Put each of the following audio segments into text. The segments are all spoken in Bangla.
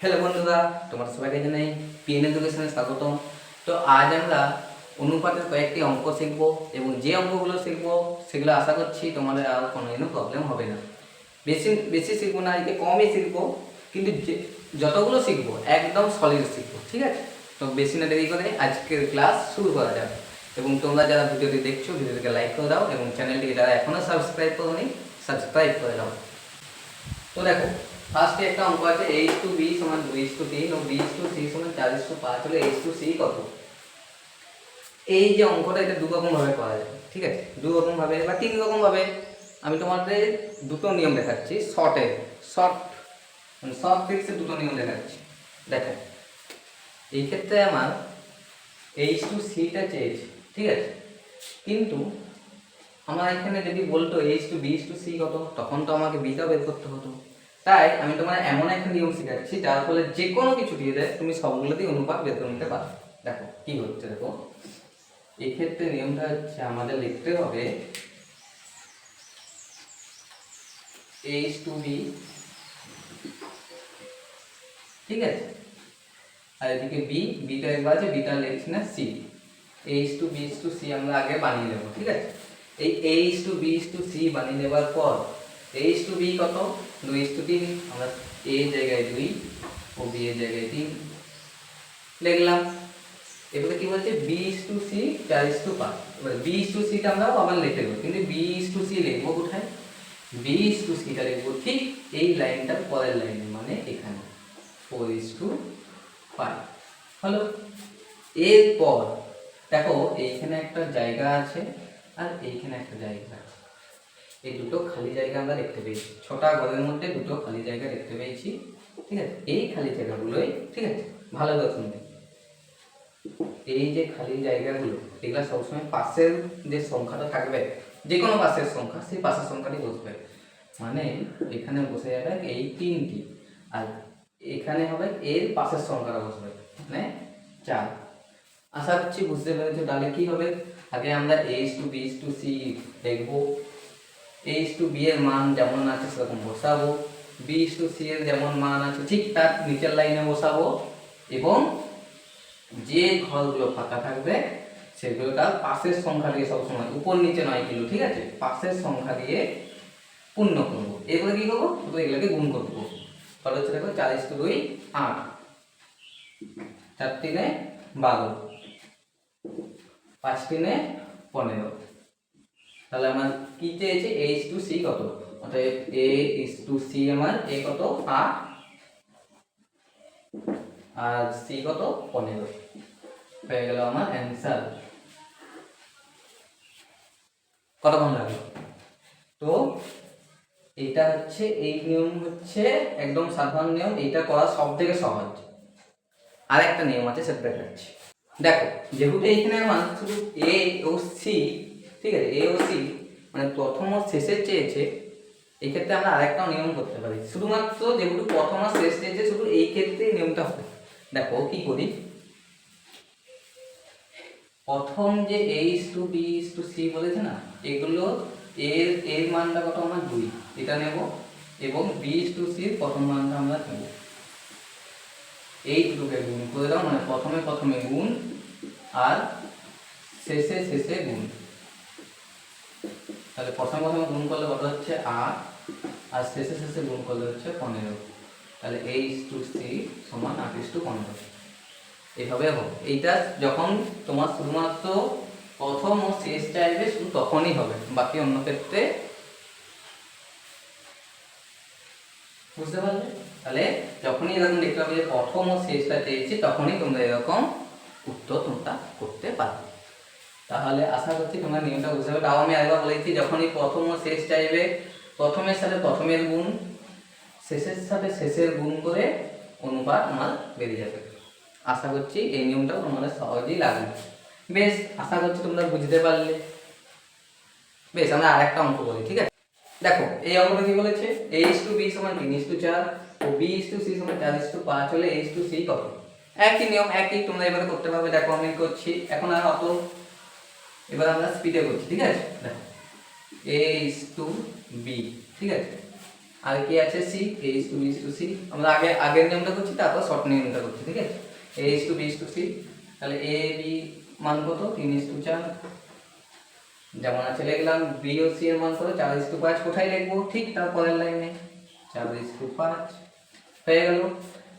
হ্যালো বন্ধুরা তোমার সবাইকে জানাই পিএন এডুকেশনে স্বাগতম। তো আজ আমরা অনুপাতের কয়েকটি অঙ্ক শিখব এবং যে অঙ্কগুলো শিখব সেগুলো আশা করছি তোমাদের আর কোনোদিনও প্রবলেম হবে না। বেশি বেশি শিখব না আজকে কমই শিখব, কিন্তু যতগুলো শিখব, একদম সলিড শিখব, ঠিক আছে? তো বেশি না দেরি করে আজকের ক্লাস শুরু করা যাবে এবং তোমরা যারা ভিডিওটি দেখছ, ভিডিওটিকে লাইক করে দাও এবং চ্যানেলটিকে যারা এখনও সাবস্ক্রাইব করোনি সাবস্ক্রাইব করে দাও। তো দেখো ফার্স্টে একটা অঙ্ক আছে এইচ টু বি সমান দুই টু তিন ও বি ইস টু সি সমান চার টু পাঁচ হলে এইচ টু সি কত? এই যে অঙ্কটা এটা দু রকম ভাবে করা যায়, ঠিক আছে? দু রকম ভাবে বা তিন রকম ভাবে আমি তোমাদের দুটো নিয়ম দেখাচ্ছি শর্টে শর্ট মানে শর্ট ট্রিক্সে দুটো নিয়ম দেখাচ্ছি। দেখো, এই ক্ষেত্রে আমার এইচ টু সিটা চেয়েছে, ঠিক আছে? কিন্তু আমার এখানে যদি বলতো A is to B to C কত, তখন তো আমাকে বিটা বের করতে হতো। তাই আমি তোমার এমন একটা নিয়ম শেখাচ্ছি, যার ফলে যে কোনো কিছু দিয়ে দেয়, তুমি সবগুলোতেই অনুপাত বের করে নিতে পারো। দেখো, কি হচ্ছে দেখো? এক্ষেত্রে নিয়মটা হচ্ছে আমাদের লিখতে হবে এইচ টু বি ঠিক আছে? আর এদিকে বি বিটা একবার আছে বিটা লিখছি না C A is to B to C আমরা আগে বানিয়ে নেব, ঠিক আছে? এই A is to B to C বানিয়ে নেবার পর এইচ টু বি কত? দুই টু তিন আমরা এ জায়গায় দুই ও বি এর জায়গায় তিন লিখলাম। এবারে কি বলছে? বি টু সি চার টু পাঁচ। এবারে বি টু সিটা আমরা আবার লিখে দেবো কিন্তু বি টু সি লিখব কোথায়? বি টু সিটা লিখব ঠিক এই লাইনটার পরের লাইনে মানে এখানে। ফোর ইস টু ফাইভ হলো? এরপর দেখো, এইখানে একটা জায়গা আছে আর এইখানে একটা জায়গা। এই দুটো খালি জায়গা আমরা দেখতে পেয়েছি। ছটা ঘরের মধ্যে দুটো খালি জায়গা দেখতে পেয়েছি। ঠিক আছে? এই খালি জায়গাগুলোই, ঠিক আছে? ভালো করে শুনবে এই যে খালি জায়গাগুলো, এগুলো সবসময় পাশের যে সংখ্যাটা থাকবে যে কোনো পাশের সংখ্যা, সেই পাশের সংখ্যাটি বসবে। মানে এখানে বসে যাবে এই তিনটি, আর এখানে হবে এর পাশের সংখ্যাটা বসবে মানে চার। আশা করছি বুঝতে পেরেছ। তাহলে কি হবে? আগে আমরা A is to B to C দেখব। এইচ টু বি এর মান যেমন আছে সেরকম বসাবো বি টু সি এর যেমন মান আছে ঠিক তার নিচের লাইনে বসাবো এবং যে ঘরগুলো ফাঁকা থাকবে সেগুলো তার পাশের সংখ্যা দিয়ে সবসময়, উপর নিচে নয় কিলো, ঠিক আছে? পাশের সংখ্যা দিয়ে পূর্ণ করব। এগুলো কি করব? শুধু এগুলোকে গুণ করব। তাহলে হচ্ছে দেখো চালিশ টু দুই আট। চার তিনে বারো। পাঁচ তিনে পনেরো। তাহলে আমার কি চেয়েছে? এইচ টু সি কত? অর্থাৎ এ ইস টু সি আমার এ কত? আট আর সি কত? পনেরো। হয়ে গেল আমার অ্যান্সার কতক্ষণ লাগল? তো এটা হচ্ছে, এই নিয়ম হচ্ছে একদম সাধারণ নিয়ম এটা করা সব থেকে সহজ। আর একটা নিয়ম আছে, সেটা দেখাচ্ছি। দেখো, যেহেতু এইখানে মান শুধু এ ও সি ঠিক আছে এ ও সি মানে প্রথম ও শেষের চেয়েছে, এই ক্ষেত্রে আমরা আরেকটা নিয়ম করতে পারি। শুধুমাত্র যেহেতু প্রথম আর শেষ চেয়েছে, শুধু এই ক্ষেত্রে নিয়মটা হবে। দেখো, কি করি? প্রথম যে A is to B is to C বলেছে না, এগুলো এর এর মানটা কত? আমার দুই। এটা নেব এবং বি ইস টু সির প্রথম মানটা আমরা নেব। এই দুটোকে গুণ করে দাও মানে প্রথমে প্রথমে গুণ আর শেষে শেষে গুণ। তাহলে প্রথম প্রথমে গুণ করলে কত হচ্ছে? আট। আর শেষে শেষে গুণ করলে হচ্ছে পনেরো। তাহলে এইচ টু সি সমান আট ইস টু পনেরো। এইভাবে হবে। এইটা যখন তোমার শুধুমাত্র প্রথম ও শেষ চাইবে, শুধু তখনই হবে। বাকি অন্য ক্ষেত্রে বুঝতে পারলে? তাহলে যখনই এরকম দেখতে পাবে যে প্রথম ও শেষটা চেয়েছি তখনই তোমরা এরকম উত্তর তোমরা করতে পারবে। তাহলে আশা করছি তোমরা নিয়মটা বুঝতে পারবে তাও আমি আরেকবার বলেছি যখনই প্রথম ও শেষ চাইবে, প্রথমের সাথে প্রথমের গুণ, শেষের সাথে শেষের গুণ করে অনুপাত আমার বেরিয়ে যাবে। আশা করছি এই নিয়মটাও তোমাদের সহজেই লাগবে। বেশ, আশা করছি তোমরা বুঝতে পারলে। বেশ, আমরা আরেকটা অঙ্ক বলি ঠিক আছে? দেখো, এই অঙ্কটা কি বলেছে? এইচ টু বি সমান তিন ইস টু চার, ও বি ইস টু সি সমান চার ইস টু পাঁচ, হলে এইচ টু সি কত? একই নিয়ম, একই তোমরা এবারে করতে পারবে, দেখো আমি করছি। এখন আর অত এবার আমরা স্পিডে করছি, ঠিক আছে? দেখো এ ইস টু বি ঠিক আছে? আর কি আছে C A is to B is to C আমরা আগে, আগের নিয়মটা করছি, তারপর শর্ট নিয়মটা করছি, ঠিক আছে? A is to B is to C তাহলে এ বি মান কত? তিন ইস টু চার। যেমন আছে লিখলাম বি ও সি এর মান কত? চার ইস টু পাঁচ। কোথায় লিখব? ঠিক তার পরের লাইনে। চার ইস টু পাঁচ। হয়ে গেল।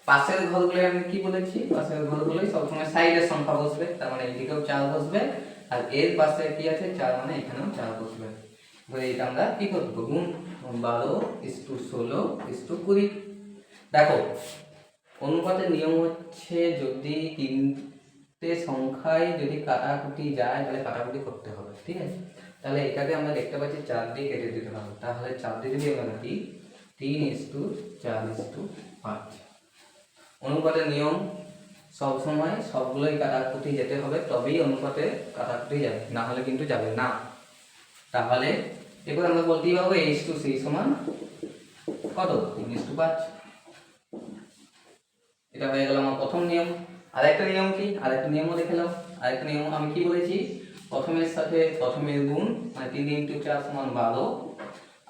পাশের ঘরগুলো আমি কি বলেছি? পাশের ঘরগুলোই সবসময় সাইডের সংখ্যা বসবে, তার মানে এইদিকেও চার বসবে। আর এর পাশে কি আছে? চার মানে এখানেও চার বসবে। এবার এটা আমরা কি করব? গুণ বারো ইস টু ষোলো ইস টু কুড়ি। দেখো, অনুপাতের নিয়ম হচ্ছে যদি তিনটে সংখ্যায় যদি কাটাকুটি যায়, তাহলে কাটাকুটি করতে হবে, ঠিক আছে? তাহলে এটাকে আমরা দেখতে পাচ্ছি চার দিয়ে কেটে দিতে হবে। তাহলে চার দিয়ে যদি আমরা কাটি, তিন ইস টু চার ইস টু পাঁচ। অনুপাতের নিয়ম সব সময় সবগুলোই কাটাকুটি যেতে হবে, তবেই অনুপাতে কাটাকুটি যাবে, না হলে কিন্তু যাবে না। তাহলে এবার আমরা বলতেই পারব এইচ টু সি সমান কত? তিন টু পাঁচ। এটা হয়ে গেল আমার প্রথম নিয়ম। আরেকটা নিয়ম কি? আরেকটা নিয়মও দেখলাম আরেকটা নিয়ম আমি কি বলেছি? প্রথমের সাথে প্রথমের গুণ মানে তিন ইন্টু চার সমান বারো,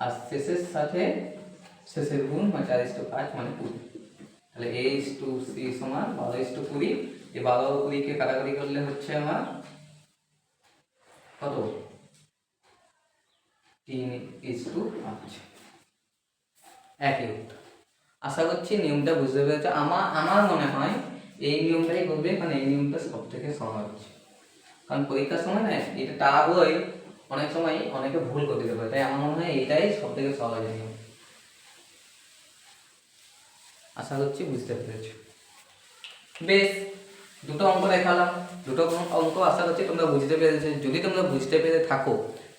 আর শেষের সাথে শেষের গুণ মানে চার ইস টু পাঁচ মানে কুড়ি। তাহলে এ ইস টু সি সমান বারো ইস টু কুড়ি। এই বারো কুড়িকে কাটাকাটি করলে হচ্ছে আমার কত? তিন ইস টু পাঁচ। একই উত্তর। আশা করছি নিয়মটা বুঝতে পেরেছ। আমার আমার মনে হয় এই নিয়মটাই করবে, কারণ এই নিয়মটা সব থেকে সহজ। কারণ পরীক্ষার সময় না, এটা টাকাগুলোই অনেক সময় অনেকে ভুল করে দিতে পারে। তাই আমার মনে হয় এটাই সব থেকে সহজ নিয়ম। আশা করছি বুঝতে পেরেছ। বেশ, দুটো অঙ্ক দেখালাম। দুটো অঙ্ক আশা করছি তোমরা বুঝতে পেরেছ। যদি তোমরা বুঝতে পেরে থাকো,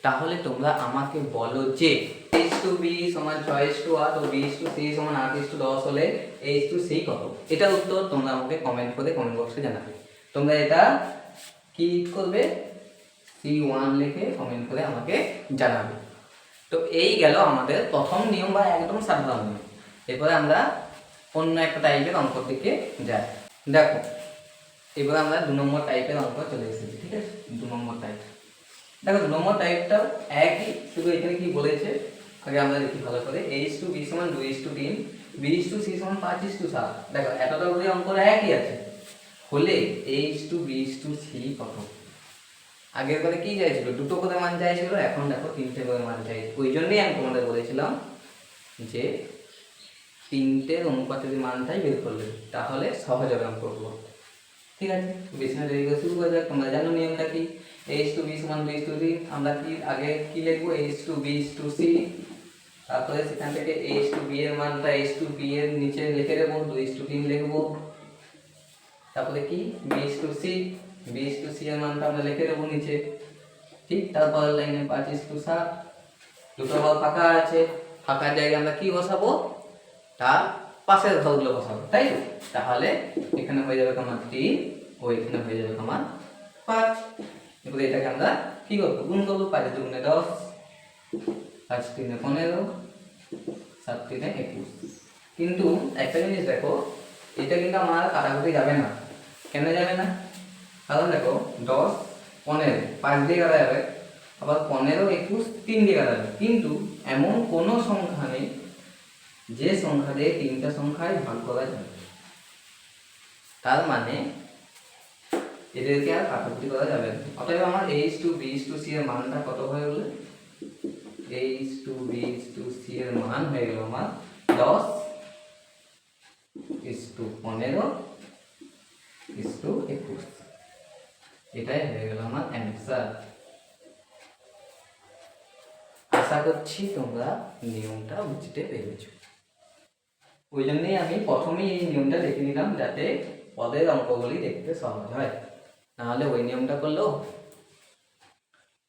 তাহলে তোমরা আমাকে বলো যে এইচ টু বি সমান ছয় টু আট ও বি টু সি সমান আট টু দশ হলে এইচ টু সি কত? এটার উত্তর তোমরা আমাকে কমেন্ট করে কমেন্ট বক্সে জানাবে। তোমরা এটা কি করবে? সি ওয়ান লিখে কমেন্ট করে আমাকে জানাবে। তো এই গেল আমাদের প্রথম নিয়ম বা একদম সাধারণ নিয়ম। এরপরে আমরা অন্য একটা টাইপের অঙ্ক দিকে যায়। দেখো, এবার আমরা দু নম্বর টাইপের অঙ্ক চলে এসেছি, ঠিক আছে? দু নম্বর টাইপ দেখো, দু নম্বর টাইপটাও একই, শুধু এখানে কি বলেছে? আগে আমরা দেখি ভালো করে। এইচ টু বি সমান দুই ইস টু তিন বি ইস টু সি সমান পাঁচ ইস টু সাত। দেখো এতটা করে অঙ্কটা একই আছে। হলে A is to B is to C কত? আগের করে কি চাইছিল? দুটো করে মান চাইছিল, এখন দেখো তিনটে করে মান চাই ওই জন্যই আমি তোমাদের বলেছিলাম যে তিনটের অনুপাতের মানটাই বের করলে তাহলে সহজ অঙ্ক করব ঠিক আছে বেশি না দেরি করে শুরু করা যাক তোমরা জানো নিয়মটা কি এইচ টু বি সমান বি টু সি আমরা কি আগে কি লিখব A is to B to C তারপরে সেখান থেকে এইচ টু বি এর মানটা এইচ টু বি এর নিচে লিখে দেবো দুই টু তিন লিখব তারপরে কি B to C B to C এর মানটা আমরা লিখে দেবো নিচে ঠিক তারপরের লাইনে পাঁচ টু সাত দুটো ঘর ফাঁকা আছে ফাঁকা জায়গায় আমরা কি বসাবো তার পাশের ঘরগুলো বসাবো তাই তাহলে এখানে হয়ে যাবে আমার তিন, ও এখানে হয়ে যাবে আমার পাঁচ। এবার এটাকে আমরা কি করব? গুণ করব, পাঁচ দুগুণে দশ, পাঁচ তিনে পনেরো, সাত তিনে একুশ। কিন্তু একটা জিনিস দেখো, এটা কিন্তু আমার কাটাকুটি যাবে না। কেন যাবে না? কারণ দেখো, দশ, পনেরো, পাঁচ দিয়ে কাটা যাবে, আবার পনেরো, একুশ, তিন দিয়ে কাটা যাবে। কিন্তু এমন কোনো সংখ্যা নেই যে সংখ্যা দিয়ে তিনটা সংখ্যায় ভাগ করা যাবে তার মানে এদেরকে আর কাটাকুটি করা যাবে না। অতএব আমার A is to B to C এর মানটা কত হয়ে গেল? A is to B to C এর মান হয়ে গেল আমার দশ ইস টু পনেরো ইস টু একুশ। এটাই হয়ে গেল আমার অ্যান্সার আশা করছি তোমরা নিয়মটা বুঝতে পেরেছ। ওই জন্যই আমি প্রথমেই এই নিয়মটা দেখে নিলাম যাতে পদের অঙ্কগুলি দেখতে সহজ হয়। নাহলে ওই নিয়মটা করলেও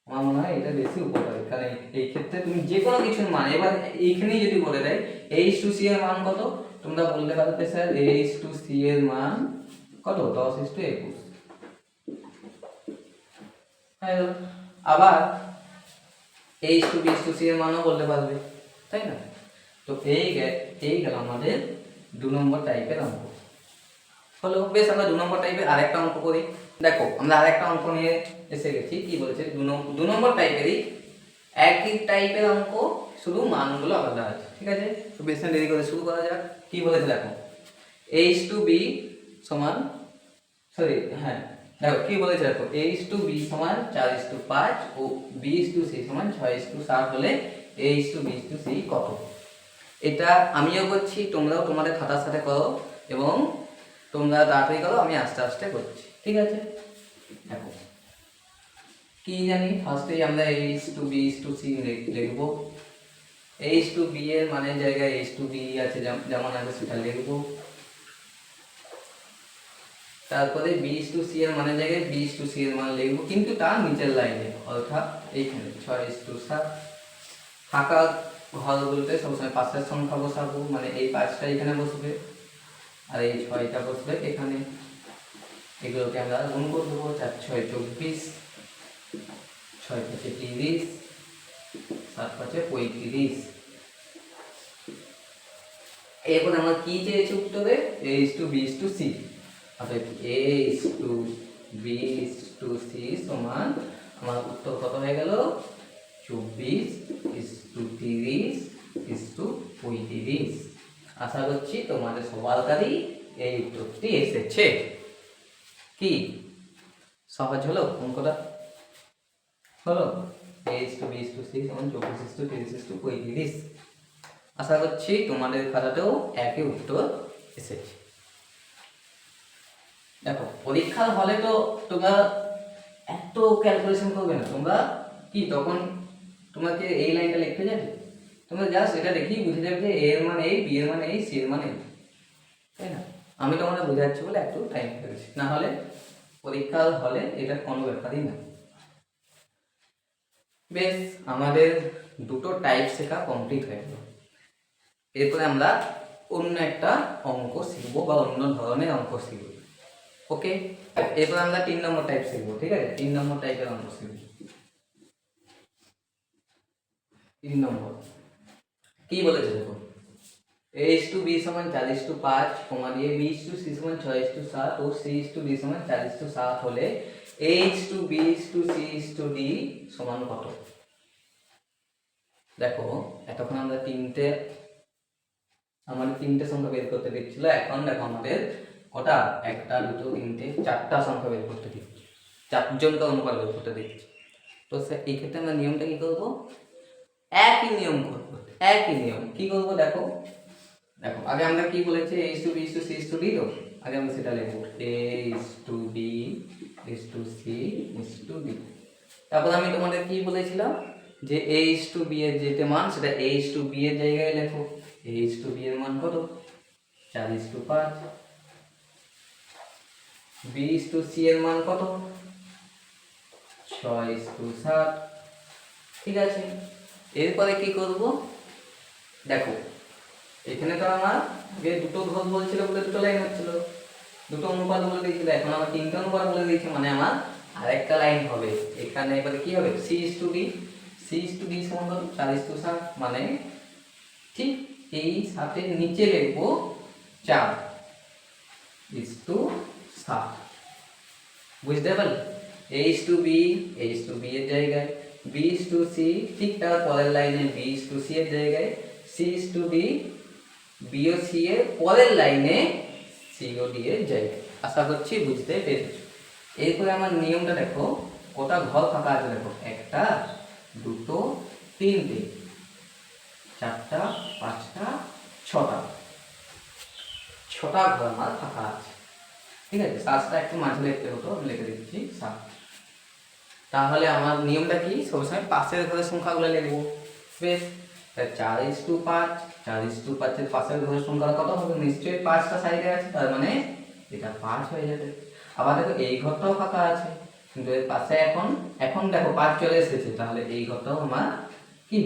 আমার মনে হয় এটা বেশি উপকারী। কারণ এই- ক্ষেত্রে তুমি যে কোনো কিছুর মান এবার এইখানেই যদি বলে দেয় এইচ টু সি এর মান কত? তোমরা বলতে পারবে স্যার এইচ টু সি এর মান কত? দশ ইস টু একুশ। হ্যাঁ, আবার A is to B to C এর মানও বলতে পারবে তাই না? তো এই এই গেল আমাদের দু নম্বর টাইপের অঙ্ক। হলো, বেশ আমরা দু নম্বর টাইপের আরেকটা অঙ্ক করি। দেখো, আমরা আরেকটা অঙ্ক নিয়ে এসে গেছি, কি বলেছে? দু নম্বর দু নম্বর টাইপেরই একই টাইপের অঙ্ক, শুধু মানগুলো আলাদা আছে, ঠিক আছে? তো বেশি দেরি করে শুরু করা যাক। কি বলেছে দেখো? এইচ টু বি সমান সরি হ্যাঁ দেখো, কি বলেছে দেখো? এইচ টু বি সমান চার ইস টু পাঁচ ও বি ইস টু সি সমান ছয় ইস টু সাত হলে A is to B to C কত? এটা আমিও করছি, তোমরাও তোমাদের খাতার সাথে করো এবং তোমরা তাড়াতাড়ি করো, আমি আস্তে আস্তে করছি। ঠিক আছে? দেখো। কি জানি ফার্স্টেই আমরা A is to B is to C লিখব। এইচ টু বি এর মানের জায়গায় এইচ টু বি আছে যেমন আছে সেটা লিখব। তারপরে বিশ টু সি এর মানে জায়গায় বিশ টু সি এর মান লিখব, কিন্তু তার নিচের লাইনে অর্থাৎ এইখানে, ছয় ইস টু সাত। ফাঁকা ঘর বলতে সবসময় পাঁচের সংখ্যা বসাবো মানে এই পাঁচটা এখানে বসবে আর এই ছয়টা বসবে এখানে। এগুলোকে আমরা গুণ করে দেবো চার, ছয়, চব্বিশ, ছয় পাঁচে তিরিশ, সাত পাঁচে পঁয়ত্রিশ। এরপর আমরা কি চেয়েছি উত্তরে? A is to B is to C অর্থাৎ A is to B is to C সমান, আমার উত্তর কত হয়ে গেল? চব্বিশ ইস টু তিরিশ ইস টু পঁয়ত্রিশ। আশা করছি তোমাদের সবার কারই এই উত্তরটি এসেছে। কি? সহজ হলো অঙ্কটা হলো। A is to B is to C সমান চব্বিশ ইস টু তিরিশ ইস টু পঁয়ত্রিশ। আশা করছি তোমাদের খাতাতেও একই উত্তর এসেছে। দেখো, পরীক্ষার হলে তো তোমরা এত ক্যালকুলেশন করবে না। তোমরা কি, তখন তোমাকে এই লাইনটা লিখতে যাবে? তোমরা জাস্ট এটা দেখেই বুঝে যাবে যে এ এর মানে এই বি এর মানে এই সি এর মানে এই। তাই না? আমি তোমাদের বোঝাচ্ছি বলে একটু টাইম লেগেছে না হলে পরীক্ষার হলে এটা কোনো ব্যাপারই না। বেশ, আমাদের দুটো টাইপ শেখা কমপ্লিট হয়ে গেল। এরপরে আমরা অন্য একটা অঙ্ক শিখব বা অন্য ধরনের অঙ্ক শিখব। ওকে এরপর আমরা তিন নম্বর টাইপ শিখব, ঠিক আছে? তিন নম্বর টাইপের অঙ্ক শিখব। তিন নম্বর। কি বলেছে দেখো? এইচ টু বি সমান চালিশ টু পাঁচ কমা দিয়ে বি টু সি সমান ছয় টু সাত, ও সি টু ডি সমান চালিশ টু সাত হলে A is to B to C to D সমান কত? দেখো, এতক্ষণ আমরা তিনটে আমাদের তিনটে সংখ্যা বের করতে দিচ্ছিল এখন দেখো আমাদের কটা? একটা, দুটো, তিনটে, চারটা সংখ্যা বের করতে দিচ্ছি চারজনকে অনুপাত বের করতে দিচ্ছি তো এই ক্ষেত্রে আমরা নিয়মটা কি করব? একই নিয়ম করব একই নিয়ম কি করব দেখো দেখো আগে আমরা কি বলেছি A is to B to C to D তো আগে আমরা সেটা লিখব A is to B is to is to D তারপর আমি তোমাদের কি বলেছিলাম যে এইচ টু বি এর যেতে মান সেটা এইচ টু বি এর জায়গায় লেখো এইচ টু বি এর মান কত চালিশ টু পাঁচ বিশ টু সি এর মান কত ছয় টু সাত ঠিক আছে এরপরে কি করব? দেখো, এখানে তো আমার আগে দুটো ঘর বলছিল বলে দুটো লাইন হচ্ছিল। দুটো অনুপাত বলে দিয়েছিল, এখন আমার তিনটে অনুপাত বলে দিয়েছে মানে আমার আরেকটা লাইন হবে। এখানে এবারে কি হবে? C is to D C is to D সমান কত? চালিশ টু সাত মানে ঠিক এই সাতের নিচে লিখব চার ইস টু সাত। বুঝতে পারলে? A is to B A is to B এর জায়গায়। বি ইস টু সি ঠিক তার পরের লাইনে বি ইস টু সি এর জায়গায় সি ইস টু বি ও সি এর পরের লাইনে সি ও ডি এর জায়গায়। আশা করছি বুঝতে পেরেছ। এরপরে আমার নিয়মটা দেখো কটা ঘর ফাঁকা আছে দেখো, একটা, দুটো, তিনটে, চারটা, পাঁচটা, ছটা। ছটা ঘর আমার ফাঁকা আছে। ঠিক আছে, সাতটা একটু মাঝে লিখতে হতো, আমি লিখে দিচ্ছি সাত। তাহলে আমার নিয়মটা কি? সবসময় পাশের ঘরের সংখ্যাগুলো লিখব বেশ চার ইস টু পাঁচ, চার ইস টু পাঁচের পাশের ঘরের সংখ্যা কত হবে? নিশ্চয়ই পাঁচটা সাইডে আছে, তার মানে এটা পাঁচ হয়ে যাবে। আবার দেখো, এই ঘরটাও ফাঁকা আছে। কিন্তু এর পাশে এখন এখন দেখো পাঁচ চলে এসেছে, তাহলে এই ঘরটাও আমার কি?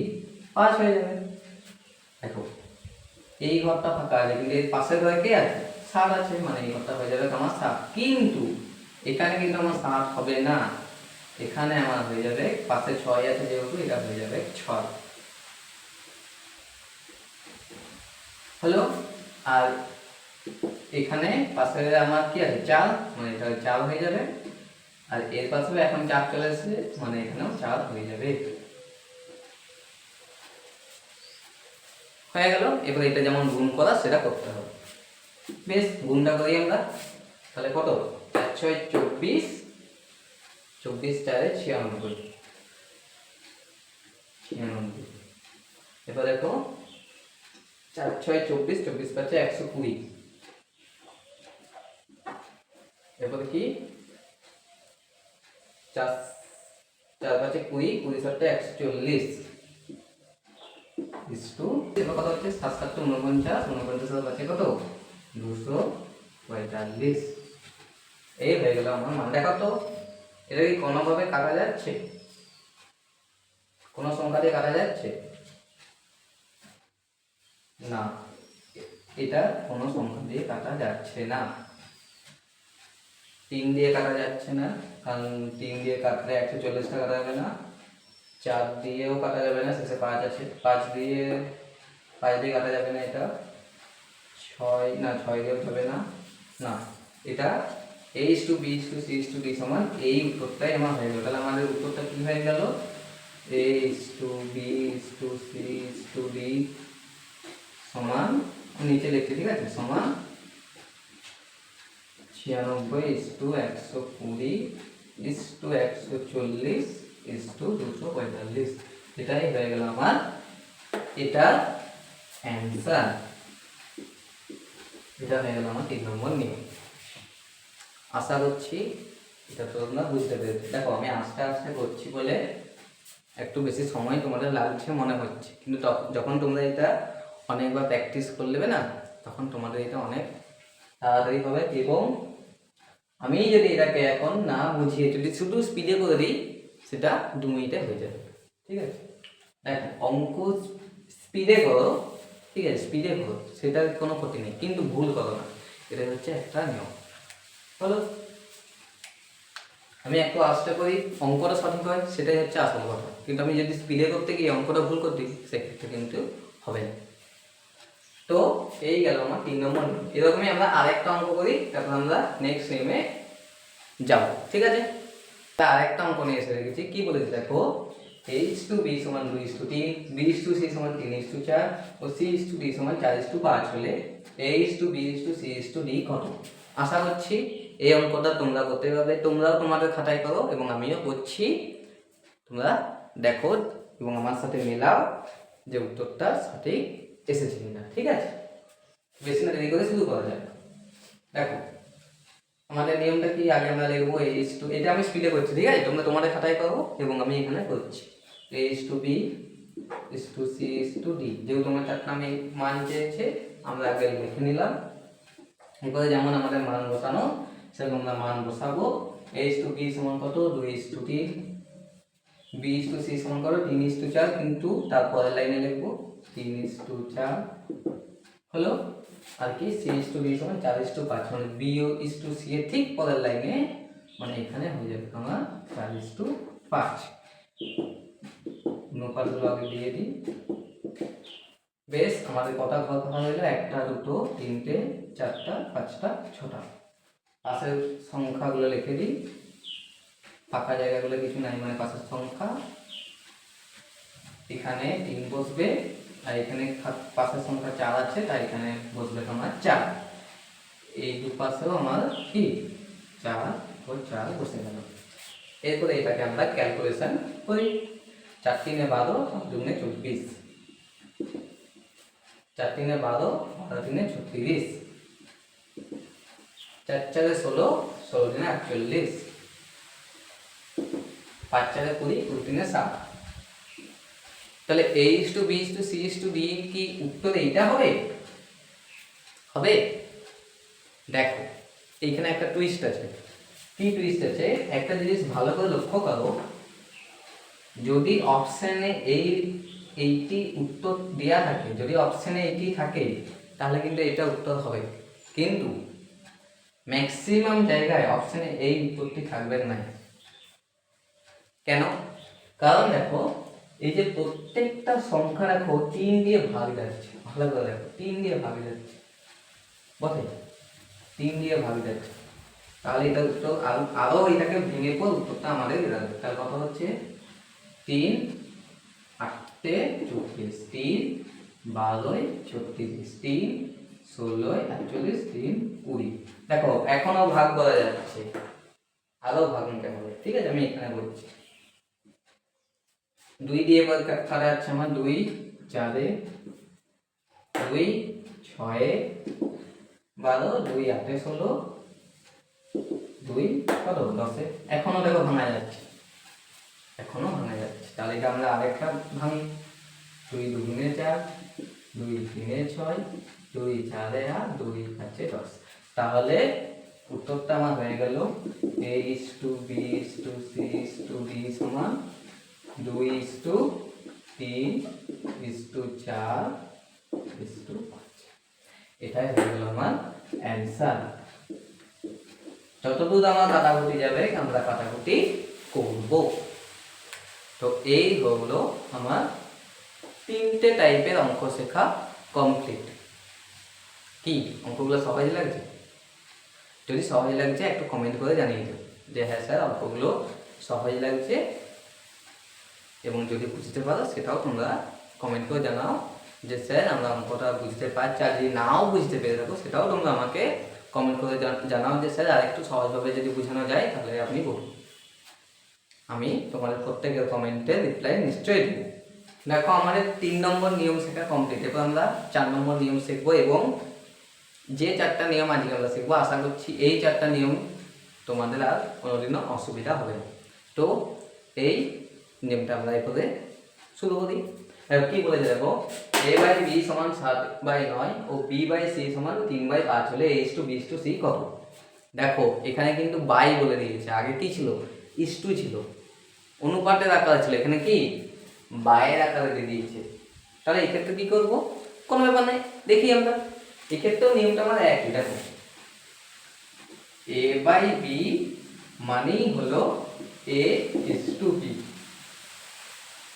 পাঁচ হয়ে যাবে। দেখো, এই ঘরটা ফাঁকা আছে, কিন্তু এর পাশের ঘরে কে আছে? সাত আছে মানে এই ঘরটা হয়ে যাবে আমার সাত। কিন্তু এখানে কিন্তু আমার সাত হবে না। এখানে আমার হয়ে যাবে, পাশে ছয় আছে যেহেতু, এটা হয়ে যাবে ছয়। হলো? আর এখানে পাশে আমার কি আছে? চার মানে এটা চার হয়ে যাবে। আর এর পাশেও এখন চার চলে এসেছে মানে এখানেও চার হয়ে যাবে। হয়ে গেল? এবার এটা যেমন গুণ করা, সেটা করতে হবে। বেশ, গুণটা করি আমরা। তাহলে কত? চার ছয়, চব্বিশ চব্বিশ চারে ছিয়ানব্বই। ছিয়ানব্বই। এবার দেখো, চার, ছয়, চব্বিশ চব্বিশ পাচ্ছে একশো কুড়ি। এরপর কি চার চার পাঁচে কুড়ি কুড়ি সাতটা একশো চল্লিশ। ইস্টু এবার কত হচ্ছে? সাত সাতটা উনপঞ্চাশ উনপঞ্চাশ পাচ্ছে কত? দুশো পঁয়তাল্লিশ। এই হয়ে গেল আমার মান। দেখো তো। এটা কি কোনোভাবে কাটা যাচ্ছে? কোনো সংখ্যা দিয়ে কাটা যাচ্ছে? না, এটা কোনো সংখ্যা দিয়ে কাটা যাচ্ছে না। তিন দিয়ে কাটা যাচ্ছে না, কারণ তিন দিয়ে কাটলে একশো চল্লিশটা কাটা যাবে না। চার দিয়েও কাটা যাবে না, শেষে পাঁচ আছে। পাঁচ দিয়ে পাঁচ দিয়ে কাটা যাবে না এটা। ছয়, না, ছয় দিয়েও যাবে না। না, এটা A is to B to C to D সমান এই উত্তরটাই আমার হয়ে গেল। তাহলে আমাদের উত্তরটা কি হয়ে গেল? A is to B to C to D সমান, নিচে লিখছি ঠিক আছে? সমান ছিয়ানব্বই ইস টু একশো কুড়ি ইস টু একশো চল্লিশ ইস টু দুশো পঁয়তাল্লিশ। এটাই হয়ে গেল আমার এটা অ্যান্সার এটা হয়ে গেল আমার তিন নম্বর নিয়ম। আশা করছি, এটা তোমরা বুঝতে পেরেছ। দেখো, আমি আস্তে আস্তে করছি বলে একটু বেশি সময় তোমাদের লাগছে মনে হচ্ছে। কিন্তু যখন তোমরা এটা অনেকবার প্র্যাকটিস করলে না, তখন তোমাদের এটা অনেক তাড়াতাড়ি হবে এবং আমি যদি এটাকে এখন না বুঝিয়ে, যদি শুধু স্পিডে করে দিই, সেটা দু মিনিটে হয়ে যাবে। ঠিক আছে? দেখো, অঙ্ক স্পিডে করো, ঠিক আছে? স্পিডে করো, সেটার কোনো ক্ষতি নেই। কিন্তু ভুল করো না। এটা হচ্ছে একটা নিয়ম। আমি একটু আস্তে করি, অঙ্কটা সঠিক হয়, সেটাই হচ্ছে আসল কথা। কিন্তু আমি যদি স্পিডে করতে গিয়ে অঙ্কটা ভুল করতে সেক্ষেত্রে কিন্তু হবে না। তো এই গেল আমার তিন নম্বর এরকমই আমরা আরেকটা অঙ্ক করি, তারপর আমরা নেক্সট সেমে যাব, ঠিক আছে? তা আরেকটা অঙ্ক নিয়ে এসে রেখেছি। কি বলেছি দেখো? এইচ টু বি সমান দুই ইস টু তিন বি ইস টু সি সমান তিন ইস টু চার, ও সি ইস টু ডি সমান চার ইস টু পাঁচ হলে A is to B is to C is to D কত? আশা করছি এই অঙ্কটা তোমরা করতে পারবে। তোমরাও তোমাদের খাতায় করো এবং আমিও করছি। তোমরা দেখো এবং আমার সাথে মেলাও যে উত্তরটা সঠিক এসেছে কিনা, ঠিক আছে? বেশি না দেরি করে শুরু করা যাক। দেখো, আমাদের নিয়মটা কি? আগে আমরা লিখব এইচ টু এটা আমি স্পিডে করছি, ঠিক আছে? তোমরা তোমাদের খাতায় করো এবং আমি এখানে করছি। A is to B is to C is to D যেহেতু আমার চারটা আমি মান চেয়েছে, আমরা আগে লিখে নিলাম। এরপরে যেমন আমাদের মান বসানো সেরকম আমরা মান বসাবো এইচ টু বি সমান কত? দুই ইস টু তিন। বি ইস টু সি সমান করো, তিন ইস টু চার, কিন্তু তারপরের লাইনে লিখব তিন ইস টু চার। হলো? আর কি? সি ইস টু বি সমান চার ইস টু পাঁচ। মানে বি ও ইস টু সি এর ঠিক পরের লাইনে মানে এখানে হয়ে যাবে তোমার চার ইস টু পাঁচ। অনুপাতগুলো আগে দিয়ে দিই। বেশ, আমাদের কটা ঘর কথা হলো? একটা, দুটো, তিনটে, চারটা, পাঁচটা, ছটা। পাশের সংখ্যাগুলো লিখে দিই। ফাঁকা জায়গাগুলো কিছু নাই মানে পাশের সংখ্যা। এখানে তিন বসবে, আর এখানে পাশের সংখ্যা চার আছে, তাই এখানে বসবে তোমার চার। এই দুপাশেও আমার কি? চার, ও চার বসে গেল। এরপরে এটাকে আমরা ক্যালকুলেশন করি। চার তিনে বারো, দুগুণে চব্বিশ। চার তিনে বারো বারো তিনে ছত্রিশ। চার চারে ষোলো ষোলো দিনে আটচল্লিশ পাঁচ চারে কুড়ি কুড়ি তিনে ষাট তাহলে A is to B is to C is to D কি উত্তর এইটা হবে? হবে? দেখো, এইখানে একটা টুইস্ট আছে। কি টুইস্ট আছে? একটা জিনিস ভালো করে লক্ষ্য করো। যদি অপশানে এই, এইটি উত্তর দেওয়া থাকে, যদি অপশানে এইটি থাকে, তাহলে কিন্তু এটা উত্তর হবে। কিন্তু ম্যাক্সিমাম জায়গায় অপশানে এই উত্তরটি থাকবে না। কেন? কারণ দেখো, এই যে প্রত্যেকটা সংখ্যা দেখো, তিন দিয়ে ভাগ যাচ্ছে। ভালো করে দেখো, তিন দিয়ে ভাগ যাচ্ছে। বটে? তিন দিয়ে ভাগ যাচ্ছে। তাহলে এটা উত্তর আরও আরও এটাকে ভেঙে পর উত্তরটা আমাদের দাঁড়াবে তার কথা হচ্ছে তিন আটটে চব্বিশ তিন বারোই ছত্রিশ, তিন ষোলোই আটচল্লিশ তিন কুড়ি। দেখো এখনও ভাগ করা যাচ্ছে। আরও ভাগ নিতে হবে। ঠিক আছে, আমি এখানে বলছি। দুই দিয়ে এবার কাটা আমার দুই, চারে দুই, ছয়ে বারো, দুই, আটে ষোলো, দুই, কত? দশে। এখনও দেখো ভাঙা যাচ্ছে। এখনও ভাঙা যাচ্ছে। তাহলে এটা আমরা আরেকটা ভাঙি? দুই দুগুণে চার দুই তিনে ছয়, দুই চারে আট, দুই পাঁচে দশ। তাহলে উত্তরটা আমার হয়ে গেল A is to B is to C is to D সমান দুই ইস টু তিন ইস টু চার ইস টু পাঁচ। এটাই হয়ে গেল আমার অ্যান্সার যতদূর আমার কাটাকুটি যাবে, আমরা কাটাকুটি করব। তো এই হলো আমার তিনটে টাইপের অঙ্ক শেখা কমপ্লিট কি? অঙ্কগুলো সহজ লাগছে? যদি সহজ লাগছে, একটু কমেন্ট করে জানিয়ে দেবো যে হ্যাঁ স্যার, অঙ্কগুলো সহজ লাগছে। এবং যদি বুঝতে পারো, সেটাও তোমরা কমেন্ট করে জানাও যে স্যার, আমরা অঙ্কটা বুঝতে পারছি, আর যদি নাও বুঝতে পেরে থাকো, সেটাও তোমরা আমাকে কমেন্ট করে জানাও যে স্যার, আরেকটু সহজভাবে যদি বোঝানো যায়, তাহলে আপনি বলুন। আমি তোমাদের প্রত্যেকের কমেন্টে রিপ্লাই নিশ্চয়ই দেবো। দেখো আমাদের তিন নম্বর নিয়ম শেখা কমপ্লিট এবার আমরা চার নম্বর নিয়ম শিখব এবং যে চারটা নিয়ম আজকে আমরা শিখব, আশা করছি এই চারটা নিয়ম তোমাদের আর কোনোদিনও অসুবিধা হবে না। তো এই নিয়মটা আমরা এরপরে শুরু করি। কি বলেছে দেখো, এ বাই বি সমান সাত বাই নয় ও বি বাই সি সমান তিন বাই পাঁচ হলে H to B is to C কত? দেখো, এখানে কিন্তু বাই বলে দিয়েছে, আগে কি ছিল? ইস টু ছিল। অনুপাতের আকার ছিল এখানে কি? বাইয়ের আকারে দিয়ে দিয়েছে। তাহলে এক্ষেত্রে কি করব? কোনো ব্যাপার নেই, দেখি আমরা। এক্ষেত্রেও নিয়মটা আমার একই দেখো এ বাই বি মানেই হলো এ ইস টু বি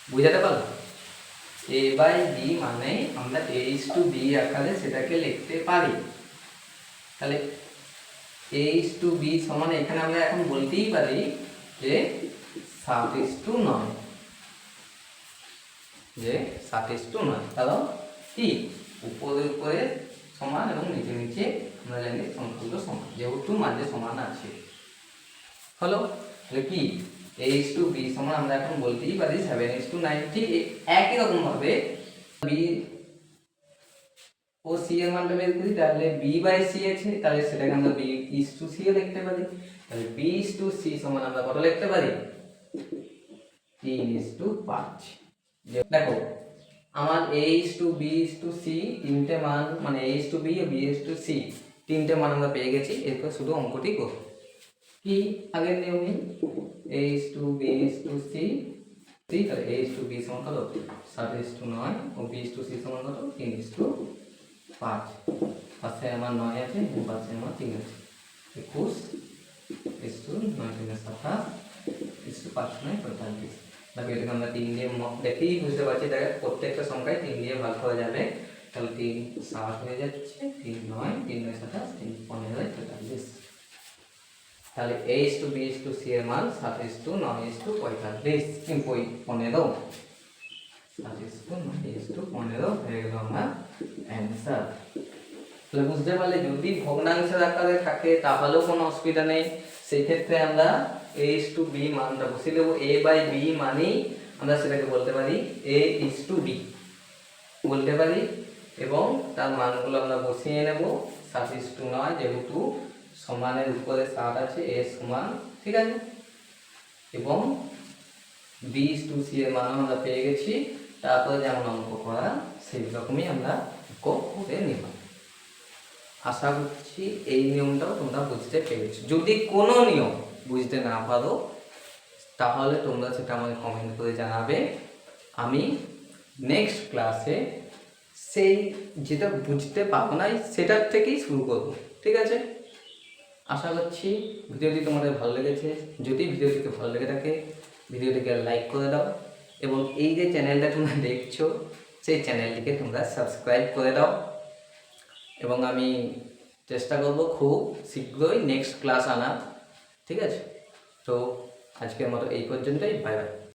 বুঝাতে পারল এ বাই বি মানে আমরা এ ইস টু বি আকারে সেটাকে লিখতে পারি। তাহলে এ ইস টু বি সমান এখানে আমরা এখন বলতেই পারি যে সাত ইস টু নয়। যে সাত ইস টু নয়, কারণ কি উপরে উপরে সমান এবং নিচে নিচে আমরা জানি সংখ্যাগুলো সমান, যেহেতু মাঝে সমান আছে। হলো, তাহলে কি? এ টু বি সমান আমরা এখন বলতেই পারি সেভেন ইস টু নাইন ঠিক একই রকম ভাবে বি ও সি এর মানটা বের করি, তাহলে বি বাই সি আছে, তাহলে সেটাকে আমরা বি ইস টু সি লিখতে পারি। তাহলে বি ইস টু সি সমান আমরা কত লিখতে পারি? তিন ইস টু পাঁচ। যে- দেখো, আমার A is to B is to C তিনটে মান মানে A is to B B is to C তিনটে মান আমরা পেয়ে গেছি, এরপর শুধু অঙ্কটি করব। কি আগের নিয়মই A is to B is to C C তাহলে এ ইস টু বি সমান কত? সাত ইস টু নয়, ও বি ইস টু সি সমান কত? তিন ইস টু পাঁচ। পাশে আমার নয় আছে, এবং পাশে আমার তিন আছে। একুশ ইস টু নয়, তিন সাতাশ ইস টু পাঁচ নয়, পঁয়তাল্লিশ। দেখো এটাকে আমরা তিন দিয়ে দেখেই বুঝতে পারছি, দেখ, প্রত্যেকটা সংখ্যায় তিন দিয়ে ভাগ করা যাবে। তাহলে তিন সাত হয়ে যাচ্ছে, তিন নয় তিন নয় সাতাশ তিন পনেরো পঁয়তাল্লিশ তাহলে A is to B is to C এর মান সাত টু নয় ইস টু পঁয়তাল্লিশ। পনেরো। সাত টু নয় ইস টু পনেরো হয়ে গেল আমার অ্যান্সার তাহলে বুঝতে পারলে যদি ভগ্নাংশের আকারে থাকে, তাহলেও কোনো অসুবিধা নেই। সেই ক্ষেত্রে আমরা এ ইস টু বি মানটা বসিয়ে দেবো এ বাই বি মানেই আমরা সেটাকে বলতে পারি এ ইস টু বি বলতে পারি এবং তার মানগুলো আমরা বসিয়ে নেব সাত ইস টু নয়, যেহেতু সমানের উপরে সাত আছে এ সমান, ঠিক আছে? এবং বি ইস টু সি এর মান আমরা পেয়ে গেছি, তারপরে যেমন অঙ্ক করা, সেই রকমই আমরা অঙ্ক করে নেব। আশা করছি এই নিয়মটাও তোমরা বুঝতে পেরেছ। যদি কোনো নিয়ম বুঝতে না পারো, তাহলে তোমরা সেটা আমাকে কমেন্ট করে জানাবে। আমি নেক্সট ক্লাসে সেই যেটা বুঝতে পারো না সেটার থেকেই শুরু করব, ঠিক আছে? আশা করছি ভিডিওটি তোমাদের ভালো লেগেছে। যদি ভিডিওটিকে ভালো লেগে থাকে, ভিডিওটিকে লাইক করে দাও এবং এই যে চ্যানেলটা তোমরা দেখছ, সেই চ্যানেলটিকে তোমরা সাবস্ক্রাইব করে দাও। এবং আমি চেষ্টা করব খুব শীঘ্রই নেক্সট ক্লাস আনার। ঠিক আছে? তো আজকের মতো এই পর্যন্তই। Bye bye